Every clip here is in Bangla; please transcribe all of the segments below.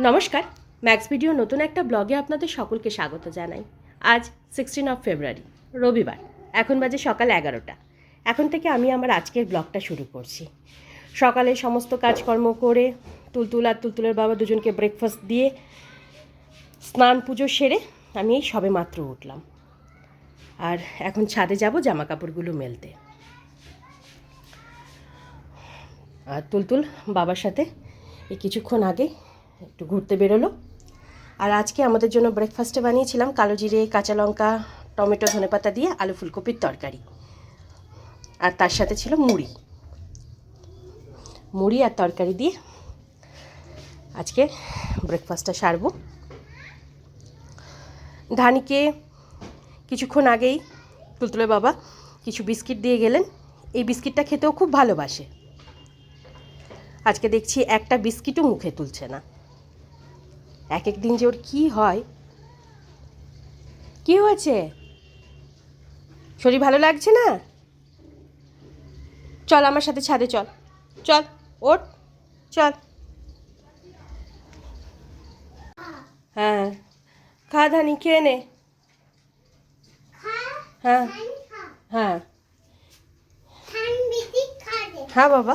নমস্কার ম্যাক্স ভিডিও নতুন একটা ব্লগে আপনাদের সকলকে স্বাগত জানাই। আজ সিক্সটিন অফ ফেব্রুয়ারি রবিবার, এখন বাজে সকাল এগারোটা। এখন থেকে আমি আমার আজকের ব্লগটা শুরু করছি। সকালে সমস্ত কাজকর্ম করে তুলতুল আর তুলতুলের বাবা দুজনকে ব্রেকফাস্ট দিয়ে স্নান পুজো সেরে আমি এই সবে মাত্র উঠলাম। আর এখন ছাদে যাব জামা কাপড়গুলো মেলতে। আর তুলতুল বাবার সাথে এই কিছুক্ষণ আগে একটু ঘুরতে বেরোলো। আর আজকে আমাদের জন্য ব্রেকফাস্টে বানিয়েছিলাম কালো জিরে, কাঁচা লঙ্কা, টমেটো ধনেপাতা দিয়ে আলু ফুলকপির তরকারি। আর তার সাথে ছিল মুড়ি। মুড়ি আর তরকারি দিয়ে আজকে ব্রেকফাস্টটা সারবো। ধানিকে কিছুক্ষণ আগেই তুলতুলে বাবা কিছু বিস্কিট দিয়ে গেলেন। এই বিস্কিটটা খেতেও খুব ভালোবাসে। আজকে দেখছি একটা বিস্কিটও মুখে তুলছে না। এক এক দিন যে ওর কী হয়? কি হয়েছে? শরীর ভালো লাগছে না? চল আমার সাথে ছাদে চল। চল ওঠ চল। হ্যাঁ খা ধানি খেয়ে নে। হ্যাঁ। হ্যাঁ। হ্যাঁ বাবা।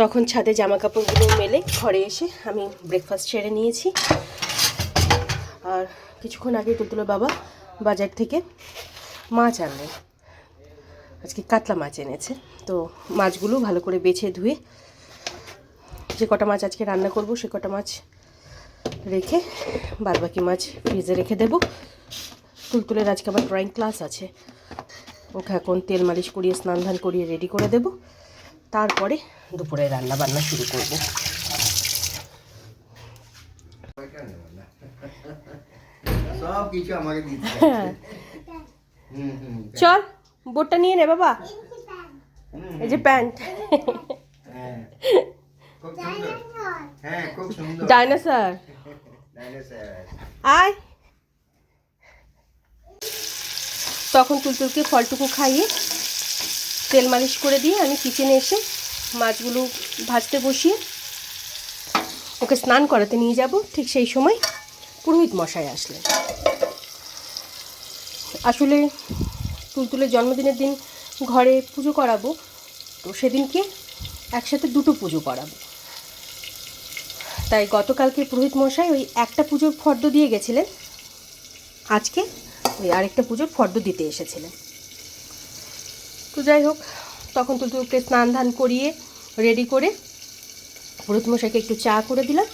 তখন ছাদে জামা কাপড়গুলো মেলে ঘরে এসে আমি ব্রেকফাস্ট সেরে নিয়েছি। আর কিছুক্ষণ আগে তুলতুলো বাবা বাজার থেকে মাছ আনলেন আজকে কাতলা মাছ এনেছে। তো মাছগুলো ভালো করে বেছে ধুয়ে যে কটা মাছ আজকে রান্না করব, সে কটা মাছ রেখে বাদবাকি মাছ ফ্রিজে রেখে দেব। তুলতুলের আজকে আমার ড্রয়িং ক্লাস আছে। ওকে এখন তেল মালিশ করিয়ে স্নান ধান করিয়ে রেডি করে দেব। তারপরে দুপুরে রান্না বান্না শুরু করব। সব কিছু আমাকে দিতে হুম হুম চল বোটটা নিয়ে নে বাবা। এই যে প্যান্ট। হ্যাঁ খুব সুন্দর। হ্যাঁ ডাইনোসর ডাইনোসর আয়। তখন তুলতুলকে ফলটুকু খাইয়ে তেল মালিশ করে দিয়ে আমি কিচেনে এসে মাছগুলো ভাজতে বসিয়ে ওকে স্নান করাতে নিয়ে যাব। ঠিক সেই সময় পুরোহিত মশাই আসলেন। আসলে তুলতুলের জন্মদিনের দিন ঘরে পুজো করাবো, তো সেদিনকে একসাথে দুটো পুজো করাবো। তাই গতকালকে পুরোহিত মশাই ওই একটা পুজোর ফর্দ দিয়ে গেছিলেন। আজকে ওই আরেকটা পুজোর ফর্দ দিতে এসেছিলেন। তো যাই হোক তখন তুলতুলকে স্নান ধান করিয়ে রেডি করে মশাইকে একটু চা করে দিলাম।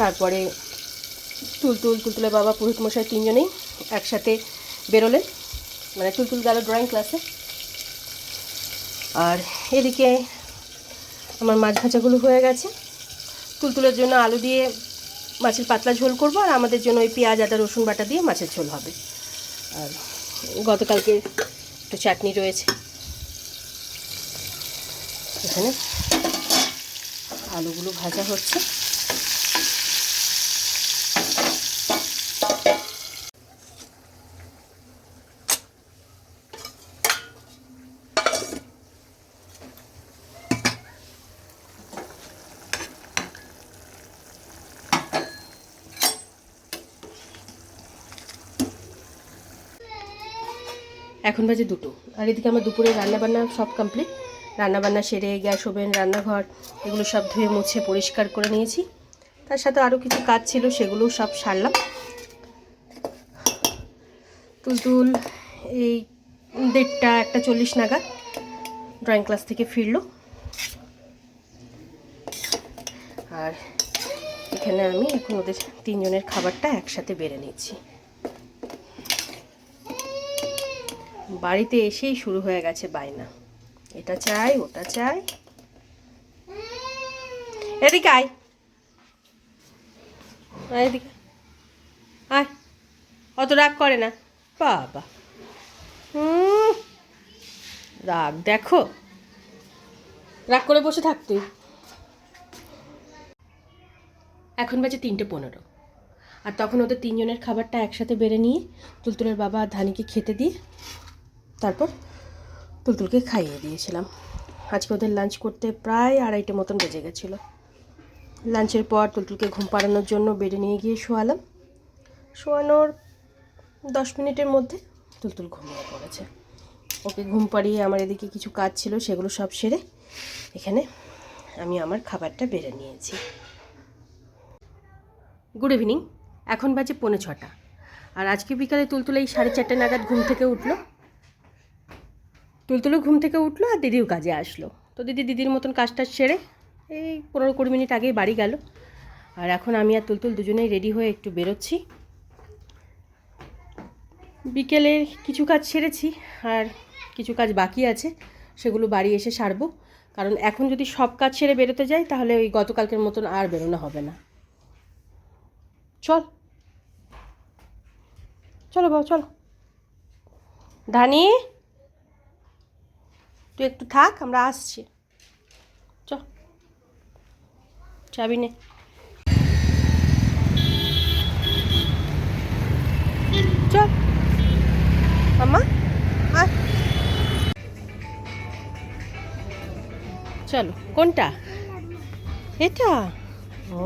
তারপরে তুলতুল, তুলতুলের বাবা মশাই তিনজনেই একসাথে বেরোলেন। মানে তুলতুল গেল ড্রয়িং ক্লাসে আর এদিকে আমার মাছ ভাজাগুলো হয়ে গেছে। তুলতুলের জন্য আলু দিয়ে মাছের পাতলা ঝোল করব আর আমাদের জন্য ওই পেঁয়াজ, আদা, রসুন বাটা দিয়ে মাছের ঝোল হবে। আর গতকালকে একটু চাটনি রয়েছে। এখানে আলুগুলো ভাজা হচ্ছে। এখন বাজে দুটো। আর এদিকে আমার দুপুরে রান্নাবান্না সব কমপ্লিট রান্নাবান্না সেরে, গ্যাস ওভেন, রান্নাঘর, এগুলো সব ধুয়ে মুছে পরিষ্কার করে নিয়েছি। তার সাথে আরও কিছু কাজ ছিল, সেগুলোও সব সারলাম। তুলতুল, এই দেড়টা, একটা চল্লিশ নাগাদ ড্রয়িং ক্লাস থেকে ফিরল। আর এখানে আমি এখন ওদের তিনজনের খাবারটা একসাথে বেড়ে নিচ্ছি। বাড়িতে এসেই শুরু হয়ে গেছে বায়না। এটা চাই, ওটা চাই। এদিকে আয়। এদিকে। আয়। অত রাগ করে না। বাবা। হুম রাগ দেখো। রাগ করে বসে থাক তুই। এখন বাজে তিনটে পনেরো। আর তখন ওদের তিনজনের খাবারটা একসাথে বেড়ে নিয়ে তুলতুলের বাবা আর ধানিকে খেতে দিয়ে তারপর তুলতুলকে খাইয়ে দিয়েছিলাম। আজকে ওদের লাঞ্চ করতে প্রায় আড়াইটে মতন বেজে গেছিল। লাঞ্চের পর তুলতুলকে ঘুম পাড়ানোর জন্য বেডে নিয়ে গিয়ে শোয়ালাম। শোয়ানোর দশ মিনিটের মধ্যে তুলতুল ঘুমিয়ে পড়েছে। ওকে ঘুম পাড়িয়ে আমার এদিকে কিছু কাজ ছিল, সেগুলো সব সেরে এখানে আমি আমার খাবারটা বেড়ে নিয়েছি। গুড ইভিনিং এখন বাজে পৌনে ছটা। আর আজকে বিকালে তুলতুলে এই সাড়ে চারটে নাগাদ ঘুম থেকে উঠল। তুলতুলো ঘুম থেকে উঠল আর দিদিও কাজে আসলো। তো দিদি দিদির মতন কাজটা সেরে এই পনেরো কুড়ি মিনিট আগেই বাড়ি গেল। আর এখন আমি আর তুলতুল দুজনেই রেডি হয়ে একটু বেরোচ্ছি। বিকেলের কিছু কাজ সেরেছি আর কিছু কাজ বাকি আছে, সেগুলো বাড়ি এসে সারবো। কারণ এখন যদি সব কাজ সেরে বেরোতে যাই, তাহলে ওই গতকালকের মতন আর বেরোনো হবে না। চল। চলো বাবা, চলো। ধানি? তুই একটু থাক, আমরা আসছি। চ, চাবি নে। চল, কোনটা? এটা? ও,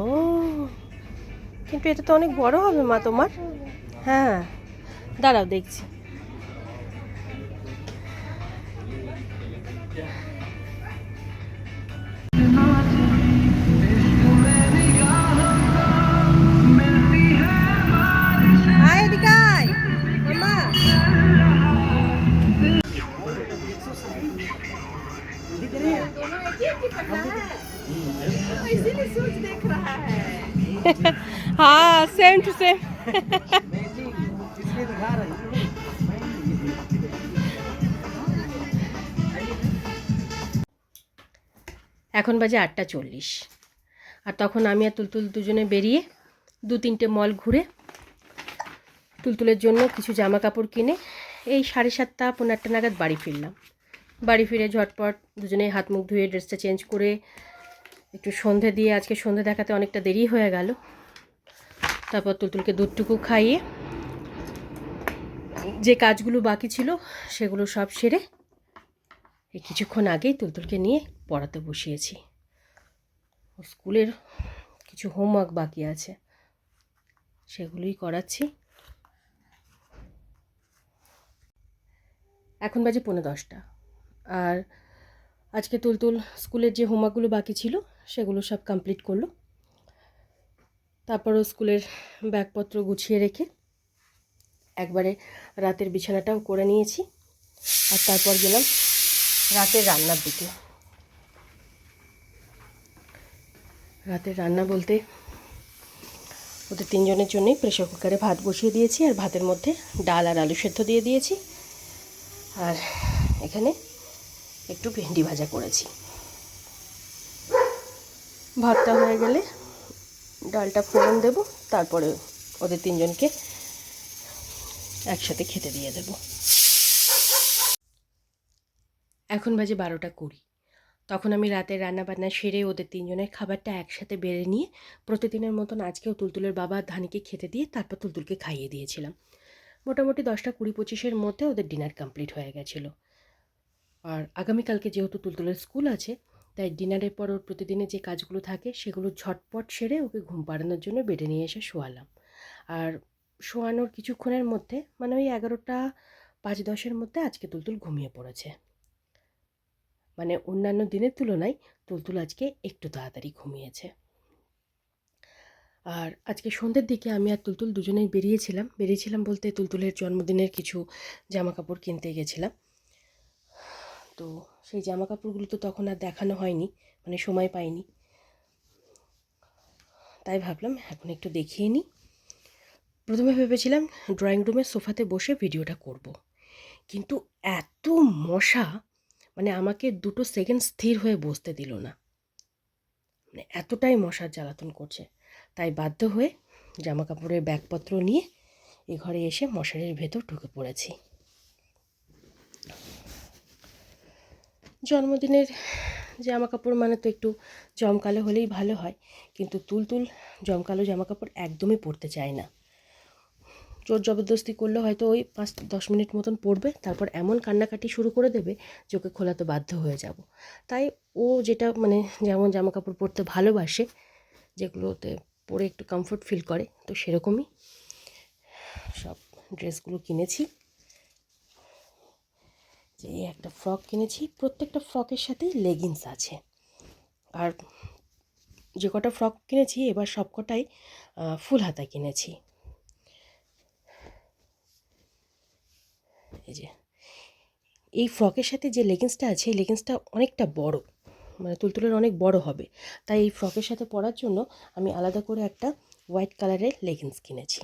কিন্তু এটা তো অনেক বড় হবে মা তোমার। হ্যাঁ দাঁড়াও দেখছি। पेंट से এখন বাজে আটটা চল্লিশ। আর তখন আমি আর তুলতুল দুজনে বেরিয়ে দু তিনটে মল ঘুরে তুলতুলের জন্য কিছু জামা কাপড় কিনে এই সাড়ে সাতটা পনেরো আটটা নাগাদ বাড়ি ফিরলাম। বাড়ি ফিরে ঝটপট দুজনে হাত মুখ ধুয়ে ড্রেসটা চেঞ্জ করে একটু সন্ধে দিয়ে, আজকে সন্ধে দেখাতে অনেকটা দেরি হয়ে গেল। তারপর তুলতুলকে দুধটুকু খাইয়ে যে কাজগুলো বাকি ছিল সেগুলো সব সেরে এই কিছুক্ষণ আগেই তুলতুলকে নিয়ে পড়াতে বসিয়েছি। স্কুলের কিছু হোমওয়ার্ক বাকি আছে, সেগুলোই করাচ্ছি। এখন বাজে পৌনে দশটা। আর আজকে তুলতুল স্কুলের যে হোমওয়ার্কগুলো বাকি ছিল সেগুলো সব কমপ্লিট করল। তারপরও স্কুলের ব্যাগপত্র গুছিয়ে রেখে একবারে রাতের বিছানাটাও করে নিয়েছি। আর তারপর গেলাম রাতের রান্নার দিকে। রাতের রান্না বলতে ওদের তিনজনের জন্যই প্রেশার কুকারে ভাত বসিয়ে দিয়েছি আর ভাতের মধ্যে ডাল আর আলু সেদ্ধ দিয়ে দিয়েছি। আর এখানে একটু ভেন্ডি ভাজা করেছি। ভাতটা হয়ে গেলে ডালটা ফোড়ন দেব, তারপরে ওদের তিনজনকে একসাথে খেতে দিয়ে দেব। এখন বাজে বারোটা কুড়ি। তখন আমি রাতের রান্না বান্না সেরে ওদের তিনজনের খাবারটা একসাথে বেড়ে নিয়ে প্রতিদিনের মতন আজকেও তুলতুলের বাবা ধানিকে খেতে দিয়ে তারপর তুলতুলকে খাইয়ে দিয়েছিলাম। মোটামুটি দশটা কুড়ি পঁচিশের মধ্যে ওদের ডিনার কমপ্লিট হয়ে গেছিল। আর আগামীকালকে যেহেতু তুলতুলের স্কুল আছে তাই ডিনারের পর ওর প্রতিদিনের যে কাজগুলো থাকে সেগুলো ঝটপট সেরে ওকে ঘুম পাড়ানোর জন্য বেডে নিয়ে এসে শোয়ালাম। আর শোয়ানোর কিছুক্ষণের মধ্যে মানে ওই এগারোটা পাঁচ দশের মধ্যে আজকে তুলতুল ঘুমিয়ে পড়েছে। মানে অন্যান্য দিনের তুলনায় তুলতুল আজকে একটু তাড়াতাড়ি ঘুমিয়েছে। আর আজকে সন্ধ্যের দিকে আমি আর তুলতুল দুজনেই বেরিয়েছিলাম। বেরিয়েছিলাম বলতে তুলতুলের জন্মদিনের কিছু জামা কাপড় কিনতে গেছিলাম। তো সেই জামা কাপড়গুলো তো তখন আর দেখানো হয়নি মানে সময় পাইনি। তাই ভাবলাম এখন একটু দেখিয়ে নিই। প্রথমে ভেবেছিলাম ড্রয়িং রুমের সোফাতে বসে ভিডিওটা করব। কিন্তু এত মশা মানে আমাকে দুটো সেকেন্ড স্থির হয়ে বসতে দিল না। মানে এতটাই মশার জ্বালাতন করছে। তাই বাধ্য হয়ে জামা কাপড়ের ব্যাগপত্র নিয়ে এ ঘরে এসে মশারির ভেতর ঢুকে পড়েছি। জন্মদিনের জামা কাপড় মানে তো একটু জমকালো হলেই ভালো হয়, কিন্তু তুলতুল জমকালো জামা কাপড় একদমই পরতে চায় না। জোর জবরদস্তি করলে হয়তো ওই পাঁচ দশ মিনিট মতন পড়বে তারপর এমন কান্নাকাটি শুরু করে দেবে যে ওকে খোলাতে বাধ্য হয়ে যাব। তাই ও যেটা মানে যেমন জামা কাপড় পরতে ভালোবাসে, যেগুলোতে পরে একটু কমফোর্ট ফিল করে, তো সেরকমই সব ড্রেসগুলো কিনেছি। যে একটা ফ্রক কিনেছি, প্রত্যেকটা ফ্রকের সাথেই লেগিংস আছে। আর যে কটা ফ্রক কিনেছি, এবার সব কটাই ফুল হাতা কিনেছি। এই যে, এই ফ্রকের সাথে যে লেগিংসটা আছে, এই লেগিংসটা অনেকটা বড় মানে তুলতুলের অনেক বড় হবে। তাই এই ফ্রকের সাথে পরার জন্য আমি আলাদা করে একটা হোয়াইট কালারের লেগিংস কিনেছি।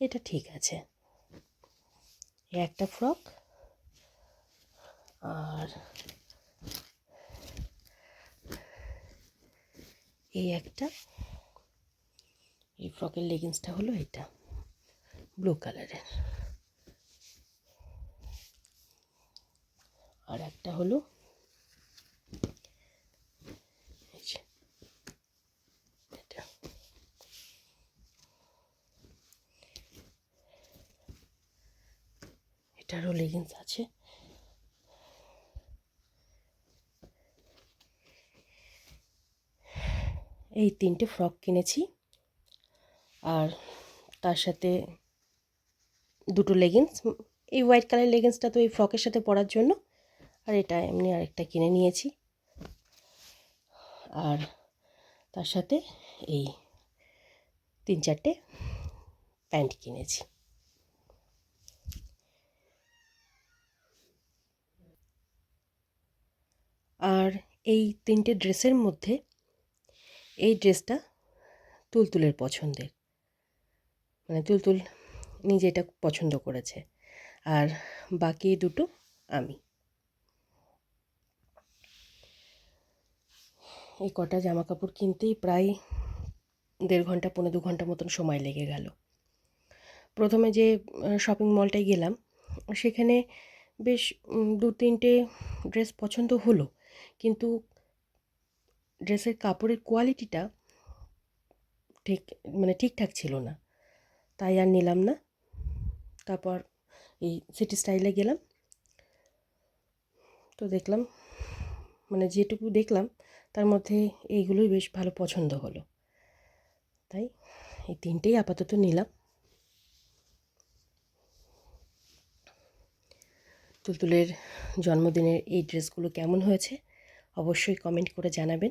এটা ঠিক আছে। একটা ফ্রক আর এই একটা, এই ফ্রকের লেগিংসটা হলো এটা ব্লু কালারের আর একটা হলো এটা। এটারও লেগিংস আছে এই তিনটে ফ্রক কিনেছি। আর তার সাথে দুটো লেগিংস এই হোয়াইট কালার লেগিংসটা তো এই ফ্রকের সাথে পরার জন্য। আর এটা এমনি আরেকটা কিনে নিয়েছি। আর তার সাথে এই তিন চারটে প্যান্ট কিনেছি। আর এই তিনটে ড্রেসের মধ্যে এই ড্রেসটা তুলতুলের পছন্দের। মানে তুলতুল নিজে এটা পছন্দ করেছে। আর বাকি দুটো আমি। এই কটা জামা কাপড় কিনতেই প্রায় দেড় ঘণ্টা পনেরো দু ঘণ্টা মতন সময় লেগে গেল। প্রথমে যে শপিং মলটায় গেলাম, সেখানে বেশ দু তিনটে ড্রেস পছন্দ হলো। কিন্তু ড্রেসের কাপড়ের কোয়ালিটিটা ঠিক মানে ঠিকঠাক ছিল না। তাই আর নিলাম না। তারপর এই সিটি স্টাইলে গেলাম। তো দেখলাম মানে যেটুকু দেখলাম, তার মধ্যে এইগুলোই বেশ ভালো পছন্দ হলো। তাই এই তিনটেই আপাতত নিলাম। তুলতুলের জন্মদিনের এই ড্রেসগুলো কেমন হয়েছে, অবশ্যই কমেন্ট করে জানাবেন।